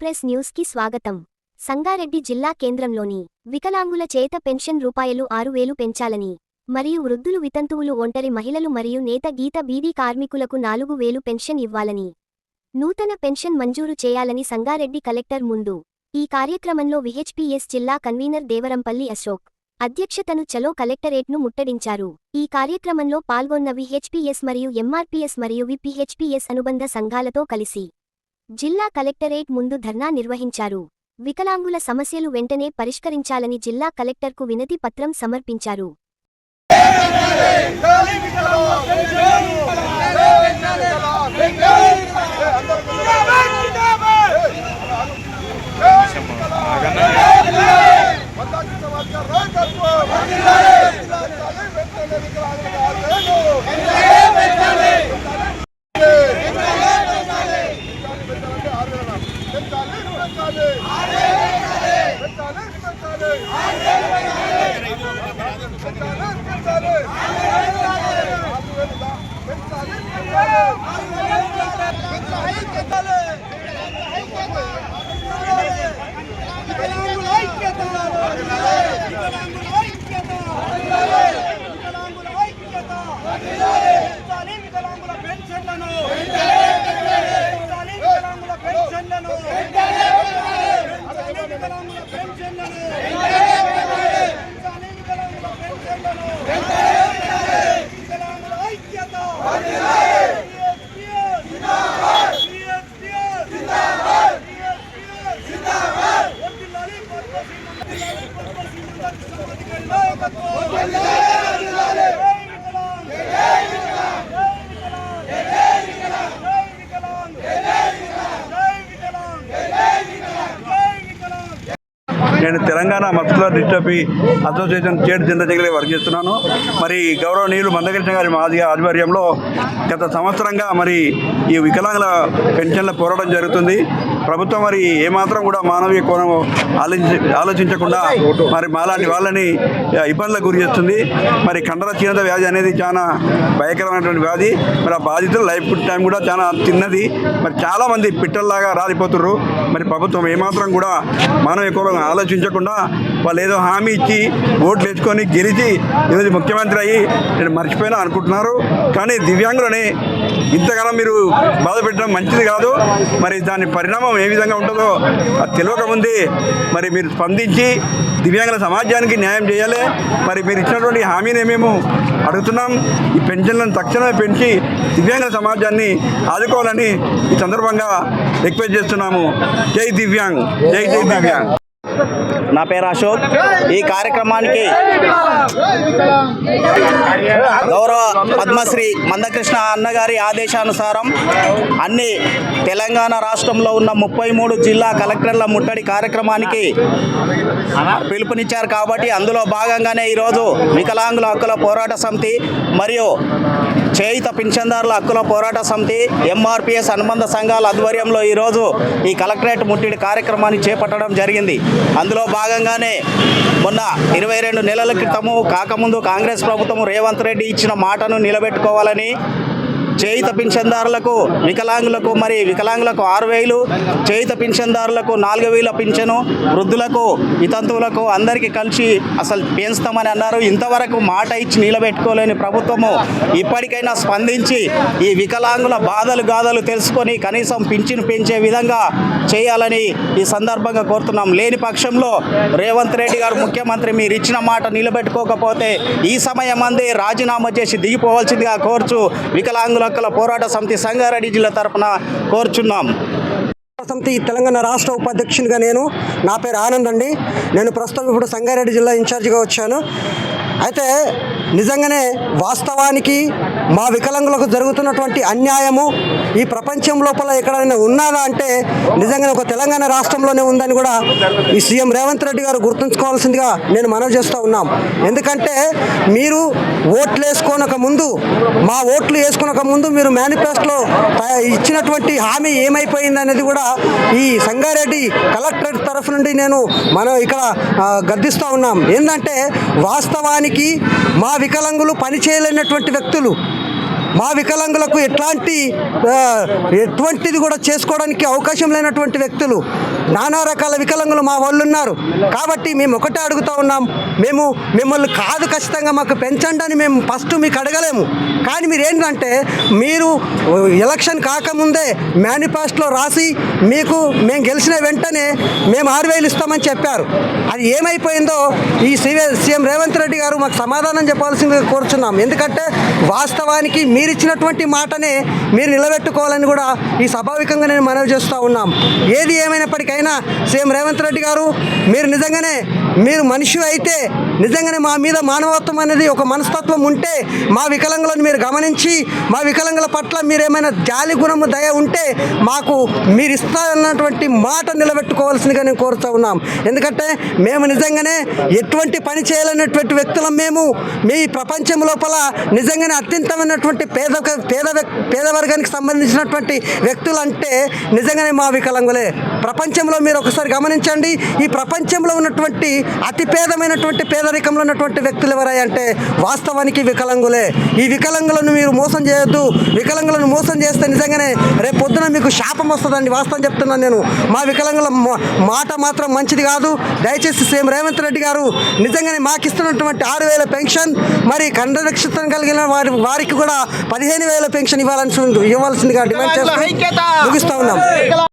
Express న్యూస్కి స్వాగతం. సంగారెడ్డి జిల్లా కేంద్రంలోని వికలాంగుల చేత పెన్షన్ రూపాయలు ఆరు వేలు పెంచాలని మరియు వృద్ధులు వితంతువులు ఒంటరి మహిళలు మరియు నేత గీత బీదీ కార్మికులకు నాలుగు వేలు పెన్షన్ ఇవ్వాలని నూతన పెన్షన్ మంజూరు చేయాలని సంగారెడ్డి కలెక్టర్ ముందు ఈ కార్యక్రమంలో విహెచ్పిఎస్ జిల్లా కన్వీనర్ దేవరంపల్లి అశోక్ అధ్యక్షతను చలో కలెక్టరేట్ను ముట్టడించారు. ఈ కార్యక్రమంలో పాల్గొన్న విహెచ్పిఎస్ మరియు ఎంఆర్పిఎస్ మరియు విపిహెచ్పిఎస్ అనుబంధ సంఘాలతో కలిసి జిల్లా కలెక్టరేట్ ముందు ధర్నా నిర్వహించారు. వికలాంగుల సమస్యలు వెంటనే పరిష్కరించాలని జిల్లా కలెక్టర్కు వినతి పత్రం సమర్పించారు. పెంచాలి నేను Telangana muscular dystrophy association state general secretary work చేస్తున్నాను. మరి గౌరవనీయులు మందకృష్ణ గారి మాది ఆధ్వర్యంలో గత సంవత్సరంగా మరి ఈ వికలాంగుల పెన్షన్ల పోరాటం జరుగుతుంది. ప్రభుత్వం మరి ఏమాత్రం కూడా మానవీయ కోణం ఆలోచించ ఆలోచించకుండా మరి మాలాంటి వాళ్ళని ఇబ్బందులకు గురి చేస్తుంది. మరి కండర క్షీణత వ్యాధి అనేది చాలా భయంకరమైనటువంటి వ్యాధి. మరి ఆ బాధితుల లైఫ్ టైం కూడా చాలా చిన్నది మరి చాలామంది పిట్టల్లాగా రాలిపోతున్నారు మరి ప్రభుత్వం ఏమాత్రం కూడా మానవీయ కోణం ఆలోచించకుండా వాళ్ళు ఏదో హామీ ఇచ్చి ఓట్లు వేసుకొని గెలిచి ఈరోజు ముఖ్యమంత్రి అయ్యి నేను మర్చిపోయినా అనుకుంటున్నారు. కానీ దివ్యాంగులని ఇంతకాలం మీరు బాధ పెట్టడం మంచిది కాదు. మరి దాని పరిణామం ఏ విధంగా ఉంటుందో అది తెలియక ముందే మరి మీరు స్పందించి దివ్యాంగుల సమాజానికి న్యాయం చేయాలి. మరి మీరు ఇచ్చినటువంటి హామీని మేము అడుగుతున్నాం. ఈ పెన్షన్లను తక్షణమే పెంచి దివ్యాంగుల సమాజాన్ని ఆదుకోవాలని ఈ సందర్భంగా రిక్వెస్ట్ చేస్తున్నాము. జై దివ్యాంగ్. జై జై దివ్యాంగ్. నా పేరు అశోక్. ఈ కార్యక్రమానికి గౌరవ పద్మశ్రీ మందకృష్ణ అన్నగారి ఆదేశానుసారం అన్ని తెలంగాణ రాష్ట్రంలో ఉన్న ముప్పై మూడు జిల్లా కలెక్టర్ల ముట్టడి కార్యక్రమానికి పిలుపునిచ్చారు కాబట్టి అందులో భాగంగానే ఈరోజు వికలాంగుల హక్కుల పోరాట సమితి మరియు చేయిత పింఛన్దారుల హక్కుల పోరాట సమితి ఎంఆర్పిఎస్ అనుబంధ సంఘాల ఆధ్వర్యంలో ఈరోజు ఈ కలెక్టరేట్ ముట్టడి కార్యక్రమాన్ని చేపట్టడం జరిగింది. అందులో భాగంగానే మొన్న ఇరవై రెండు నెలల క్రితము కాకముందు కాంగ్రెస్ ప్రభుత్వం రేవంత్ రెడ్డి ఇచ్చిన మాటను నిలబెట్టుకోవాలని చేయిత పింఛన్దారులకు వికలాంగులకు మరి వికలాంగులకు ఆరు వేలు చేయిత పింఛన్దారులకు నాలుగు వేల పింఛను వృద్ధులకు వితంతువులకు అందరికీ కలిసి అసలు పెంచుతామని అన్నారు. ఇంతవరకు మాట ఇచ్చి నిలబెట్టుకోలేని ప్రభుత్వము ఇప్పటికైనా స్పందించి ఈ వికలాంగుల బాధలు గాథలు తెలుసుకొని కనీసం పింఛను పెంచే విధంగా చేయాలని ఈ సందర్భంగా కోరుతున్నాం. లేని పక్షంలో రేవంత్ రెడ్డి గారు ముఖ్యమంత్రి మీరు ఇచ్చిన మాట నిలబెట్టుకోకపోతే ఈ సమయం అందే రాజీనామా చేసి దిగిపోవాల్సిందిగా కోర్చు వికలాంగుల హక్కుల పోరాట సమితి సంగారెడ్డి జిల్లా తరపున కోరుచున్నాం. సమితి తెలంగాణ రాష్ట్ర ఉపాధ్యక్షునిగా నేను. నా పేరు ఆనంద్ అండి. నేను ప్రస్తుతం ఇప్పుడు సంగారెడ్డి జిల్లా ఇన్ఛార్జిగా వచ్చాను. అయితే నిజంగానే వాస్తవానికి మా వికలాంగులకు జరుగుతున్నటువంటి అన్యాయము ఈ ప్రపంచం లోపల ఎక్కడైనా ఉన్నదా అంటే నిజంగానే ఒక తెలంగాణ రాష్ట్రంలోనే ఉందని కూడా ఈ సీఎం రేవంత్ రెడ్డి గారు గుర్తుంచుకోవాల్సిందిగా నేను మనవి చేస్తూ ఉన్నాం. ఎందుకంటే మీరు ఓట్లు వేసుకోనక ముందు మా ఓట్లు వేసుకునక ముందు మీరు మేనిఫెస్టోలో ఇచ్చినటువంటి హామీ ఏమైపోయింది అనేది కూడా ఈ సంగారెడ్డి కలెక్టరేట్ తరఫు నుండి నేను మనం ఇక్కడ గర్దిస్తూ గద్దిస్తూ ఉన్నాం. ఏంటంటే వాస్తవానికి మా వికలాంగులు పనిచేయలేనటువంటి వ్యక్తులు మా వికలాంగులకు ఎట్లాంటి ఎటువంటిది కూడా చేసుకోవడానికి అవకాశం లేనటువంటి వ్యక్తులు నానా రకాల వికలాంగులు మా వాళ్ళు ఉన్నారు. కాబట్టి మేము ఒకటే అడుగుతా ఉన్నాం మేము మిమ్మల్ని కాదు ఖచ్చితంగా మాకు పెంచండి అని మేము ఫస్ట్ మీకు అడగలేము. కానీ మీరు ఏంటంటే మీరు ఎలక్షన్ కాకముందే మేనిఫెస్టోలో రాసి మీకు మేము గెలిచిన వెంటనే మేము ఆరు వేలు ఇస్తామని చెప్పారు. అది ఏమైపోయిందో ఈ సీఎం రేవంత్ రెడ్డి గారు మాకు సమాధానం చెప్పాల్సిందిగా కోరుచున్నాం. ఎందుకంటే వాస్తవానికి మీరు ఇచ్చినటువంటి మాటనే మీరు నిలబెట్టుకోవాలని కూడా ఈ స్వాభావికంగా నేను మనవి చేస్తూ ఉన్నాం. ఏది ఏమైనప్పటికైనా సీఎం రేవంత్ రెడ్డి గారు మీరు నిజంగానే మీరు మనిషి అయితే నిజంగానే మా మీద మానవత్వం అనేది ఒక మనస్తత్వం ఉంటే మా వికలాంగులను మీరు గమనించి మా వికలాంగుల పట్ల మీరు ఏమైనా జాలి గుణము దయ ఉంటే మాకు మీరు ఇస్తారన్నటువంటి మాట నిలబెట్టుకోవాల్సిందిగా నేను కోరుతూ ఉన్నాం. ఎందుకంటే మేము నిజంగానే ఎటువంటి పని చేయాలనేటువంటి వ్యక్తులం మేము. మీ ప్రపంచం లోపల నిజంగానే అత్యంతమైనటువంటి పేద పేద వ్యక్- పేద వర్గానికి సంబంధించినటువంటి వ్యక్తులు అంటే నిజంగానే మా వికలాంగులే. ప్రపంచంలో మీరు ఒకసారి గమనించండి. ఈ ప్రపంచంలో ఉన్నటువంటి అతి పేదమైనటువంటి పేదరికంలో ఉన్నటువంటి వ్యక్తులు ఎవరై అంటే వాస్తవానికి వికలాంగులే. ఈ వికలాంగులను మీరు మోసం చేయొద్దు. వికలాంగులను మోసం చేస్తే నిజంగానే రేపు పొద్దున మీకు శాపం వస్తుందండి. వాస్తవం చెప్తున్నాను నేను. మా వికలాంగుల మాట మాత్రం మంచిది కాదు. దయచేసి సీఎం రేవంత్ రెడ్డి గారు నిజంగానే మాకు ఇస్తున్నటువంటి ఆరు వేల పెన్షన్ మరి కండ నక్షత్రం కలిగిన వారి వారికి కూడా పదిహేను వేల పెన్షన్ ఇవ్వాలని ఇవ్వాల్సిందిగా డిమాండ్ చేస్తూ ముగిస్తా ఉన్నాం.